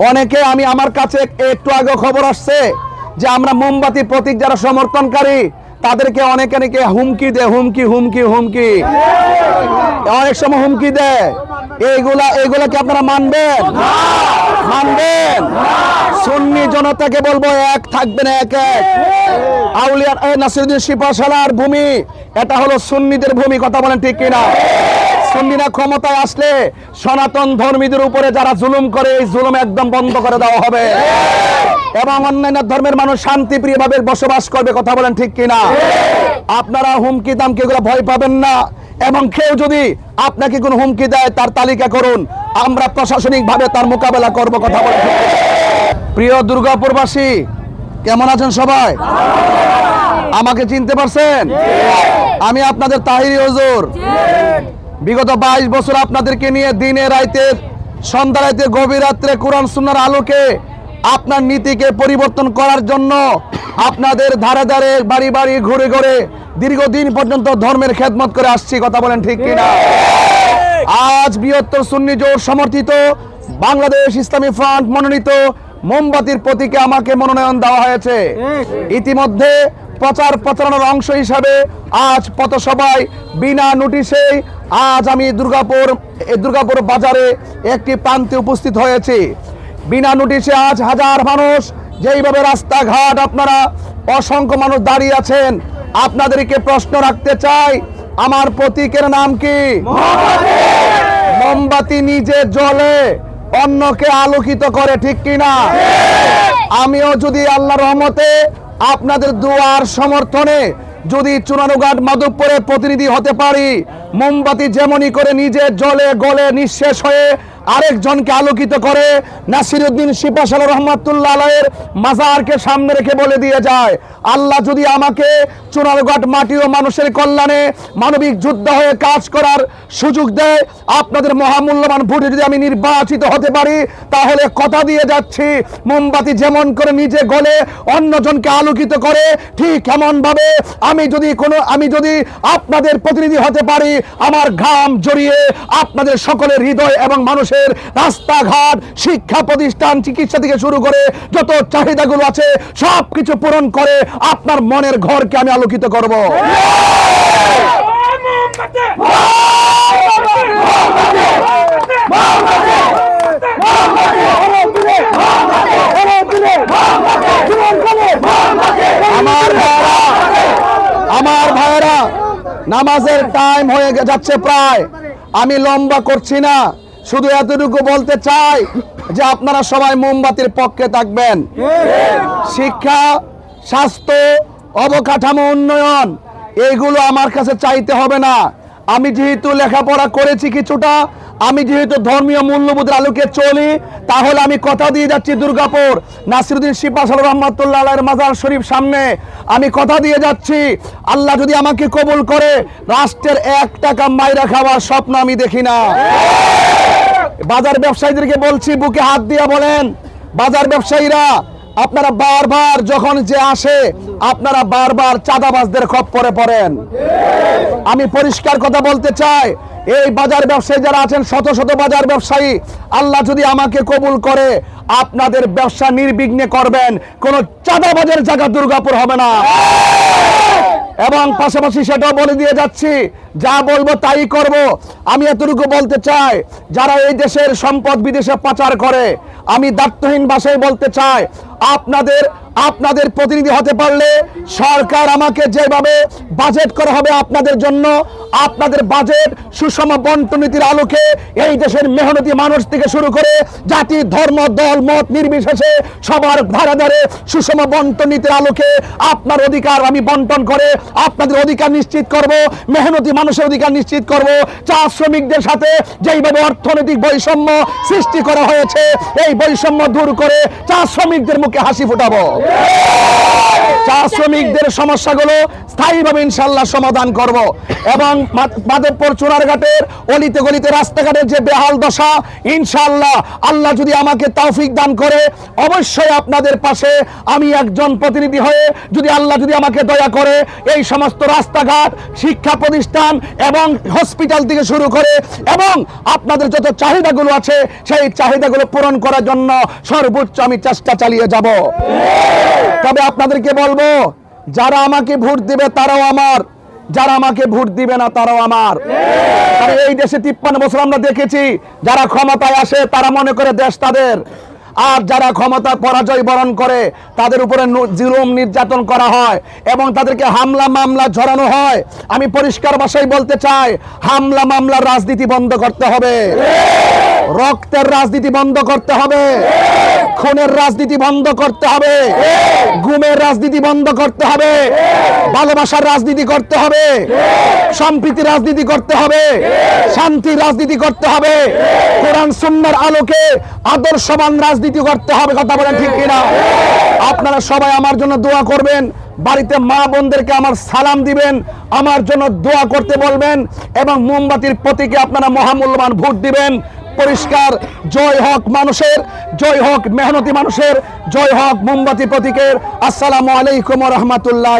অনেকে আমি আমার কাছে একটু আগে খবর আসছে যে আমরা মোমবাতি প্রতীক যারা সমর্থনকারী তাদেরকে অনেকে অনেকে হুমকি দেয় হুমকি হুমকি হুমকি। অনেক সময় হুমকি দেয়। এইগুলা এইগুলা কি আপনারা মানবেন? মানবেন? সুন্নি জনতাকে বলব এক থাকবেন এক এক। আউলিয়া এ, নাসিরুদ্দিন শিপাশালার ভূমি এটা হলো সুন্নিদের ভূমি কথা বলেন ঠিক কিনা? সুন্নিরা ক্ষমতায় আসলে সনাতন ধর্মীদের উপরে যারা জুলুম করে, এই জুলুম একদম বন্ধ করে দেওয়া হবে। এবং অন্যান্য ধর্মের মানুষ শান্তিপ্রিয় ভাবে বসবাস করবে, কথা বলেন ঠিক কিনা? আপনারা হুমকি দামকে এগুলো ভয় পাবেন না। এবং কেউ যদি আপনাকে কোনো হুমকি দেয়, তার তালিকা করুন। আমরা প্রশাসনিক ভাবে তার মোকাবেলা করব, কথা বলেন প্রিয় দুর্গাপুরবাসী, কেমন আছেন সবাই? আমাকে চিনতে পারছেন? আমি আপনাদের তাহিরি হজুর। বিগত বাইশ বছর আপনাদেরকে নিয়ে দিনে রাইতে, সন্ধ্যা রাইতে, গভীর রাত্রে কোরআন সুন্নার আলোকে আপনার নীতিকে পরিবর্তন করার জন্য আপনাদের ধারে ধারে বাড়ি বাড়ি ঘুরে ঘুরে দীর্ঘদিন পর্যন্ত ধর্মের খেদমত করে আসছি, কথা বলেন ঠিক কিনা? আজ বৃহত্তর সুন্নি জোট সমর্থিত, বাংলাদেশ ইসলামী ফ্রন্ট মনোনীত মোমবাতির প্রতীকে আমাকে মনোনয়ন দেওয়া হয়েছে। ইতিমধ্যে প্রচার প্রচারণার অংশ হিসাবে আজ পথসভায় বিনা নোটিশে আজ আমি দুর্গাপুর দুর্গাপুর বাজারে একটি প্রান্তে উপস্থিত হয়েছি। বিনা নোটিশে আজ হাজার মানুষ যেইভাবে রাস্তাঘাট আপনারা অসংখ্য মানুষ দাঁড়িয়ে আছেন আপনাদেরকে প্রশ্ন রাখতে চাই আমার প্রতীকের নাম কি? মোমবাতি! নিজে জ্বলে অন্যকে আলোকিত করে ঠিক কিনা আমিও যদি আল্লাহ রহমতে আপনাদের দুয়ার সমর্থনে যদি চুনারুঘাট মাধবপুরে প্রতিনিধি হতে পারি মোমবাতি যেমনই করে নিজে জলে গলে নিঃশেষ হয়ে আরেকজনকে আলোকিত করে নাসিরুদ্দিন শিপাশাল রহমাতুল্লাহ আলাইয়ের মাজারকে সামনে রেখে বলে দিয়ে যায়, আল্লাহ যদি আমাকে চুনারঘাট মাটি ও মানুষের কল্যাণে মানবিক যুদ্ধ হয়ে কাজ করার সুযোগ দেয়, আপনাদের মহামূল্যবান ভোটে যদি আমি নির্বাচিত হতে পারি, তাহলে কথা দিয়ে যাচ্ছি, মোমবাতি যেমন করে নিজে গলে অন্যজনকে আলোকিত করে, ঠিক এমনভাবে আমি যদি কোনো, আমি যদি আপনাদের প্রতিনিধি হতে পারি, আমার ঘাম জড়িয়ে আপনাদের সকলের হৃদয় এবং মানুষের রাস্তাঘাট, শিক্ষা প্রতিষ্ঠান, চিকিৎসা থেকে শুরু করে যত চাহিদাগুলো আছে সব কিছু পূরণ করে আপনার মনের ঘরকে আমি আলোকিত করব। আমার ভাইরা আমার ভাইরা নামাজের টাইম হয়ে যাচ্ছে প্রায়। আমি লম্বা করছি না। শুধু এতটুকু বলতে চাই যে আপনারা সবাই মোমবাতির পক্ষে থাকবেন। শিক্ষা, স্বাস্থ্য, অবকাঠামো উন্নয়ন, এইগুলো আমার কাছে চাইতে হবে না। আমি যেহেতু লেখাপড়া করেছি কিছুটা, আমি যেহেতু ধর্মীয় মূল্যবোধের আলোকে চলি, তাহলে আমি কথা দিয়ে যাচ্ছি দুর্গাপুর। নাসিরুদ্দিন শিপাশাল রহমতুল্লাহ মাজার শরীফ সামনে। আমি কথা দিয়ে যাচ্ছি, আল্লাহ যদি আমাকে কবুল করে, রাষ্ট্রের এক টাকা মাইরা খাওয়ার স্বপ্ন আমি দেখি না। বাজার ব্যবসায়ীদেরকে বলছি, বুকে হাত দিয়ে বলেন। বাজার ব্যবসায়ীরা, আপনারা বারবার যখন যে আসে, আপনারা বারবার চাঁদাবাজদের খপ্পরে পড়েন। আমি পরিষ্কার কথা বলতে চাই, এই বাজার ব্যবসায়ী যারা আছেন, শত শত বাজার ব্যবসায়ী, আল্লাহ যদি আমাকে কবুল করে, আপনাদের ব্যবসা নির্বিঘ্নে করবেন। কোন চাঁদাবাজের জায়গা দুর্গাপুর হবে না। এবং পাশাপাশি সেটাও বলে দিয়ে যাচ্ছি, যা বলব তাই করব। আমি এতটুকু বলতে চাই, যারা এই দেশের সম্পদ বিদেশে পাচার করে, আমি দায়িত্বহীন ভাষায় বলতে চাই, আপনাদের আপনাদের প্রতিনিধি হতে পারলে সরকার আমাকে যেভাবে বাজেট করা হবে আপনাদের জন্য আপনাদের বাজেট, সুষম বন্টন নীতির আলোকে এই দেশের মেহনতি মানুষ থেকে শুরু করে জাতি, ধর্ম, দল, মত নির্বিশেষে সবার ধারে ধারে সুষম বন্টন নীতির আলোকে আপনার অধিকার আমি বন্টন করে, আপনাদের অধিকার নিশ্চিত করব, মেহনতি মানুষের অধিকার নিশ্চিত করব। চা শ্রমিকদের সাথে যেইভাবে অর্থনৈতিক বৈষম্য সৃষ্টি করা হয়েছে, এই বৈষম্য দূর করে চা শ্রমিকদের মুখে হাসি ফোটাবো। চা শ্রমিকদের সমস্যাগুলো স্থায়ীভাবে ইনশাল্লাহ সমাধান করব। এবং মা- মাধবপুর চুনারঘাটের অলিতে গলিতে রাস্তাঘাটের যে বেহাল দশা ইনশাল্লাহ আল্লাহ যদি আমাকে তৌফিক দান করে, অবশ্যই আপনাদের পাশে আমি একজন প্রতিনিধি হয়ে যদি আল্লাহ যদি আমাকে দয়া করে এই সমস্ত রাস্তাঘাট, শিক্ষা প্রতিষ্ঠান এবং হসপিটাল থেকে শুরু করে এবং আপনাদের যত চাহিদাগুলো আছে, সেই চাহিদাগুলো পূরণ করার জন্য সর্বোচ্চ আমি চেষ্টা চালিয়ে যাব। তবে আপনাদেরকে বলব যারা আমাকে ভোট দিবে তারাও আমার। যারা আমাকে ভোট দিবে না তারাও আমার। এই দেশে তিপ্পান্ন বছর আমরা দেখেছি, যারা ক্ষমতায় আসে তারা মনে করে দেশ তাদের। আর যারা ক্ষমতা পরাজয় বরণ করে, তাদের উপরে জুলুম নির্যাতন করা হয় এবং তাদেরকে হামলা মামলা ঝরানো হয়। আমি পরিষ্কার ভাষায় বলতে চাই, হামলা মামলার রাজনীতি বন্ধ করতে হবে। রক্তের রাজনীতি বন্ধ করতে হবে। খুনের রাজনীতি বন্ধ করতে হবে। গুমের রাজনীতি বন্ধ করতে হবে। ভালোবাসার রাজনীতি করতে হবে। সম্প্রীতি রাজনীতি করতে হবে। শান্তির রাজনীতি করতে হবে। কোরআন সুন্নার আলোকে আদর্শবান রাজনীতি করতে হবে, কথা বলেন ঠিক কিনা? আপনারা সবাই আমার জন্য দোয়া করবেন। বাড়িতে মা বোনদেরকে আমার সালাম দিবেন। আমার জন্য দোয়া করতে বলবেন এবং মোমবাতির প্রতীকে আপনারা মহামূল্যবান ভোট দিবেন। পরিষ্কার। জয় হক মানুষের, জয় হক মেহনতি মানুষের, জয় হক মোমবাতি প্রতীকের। আসসালামু আলাইকুম রহমতুল্লাহ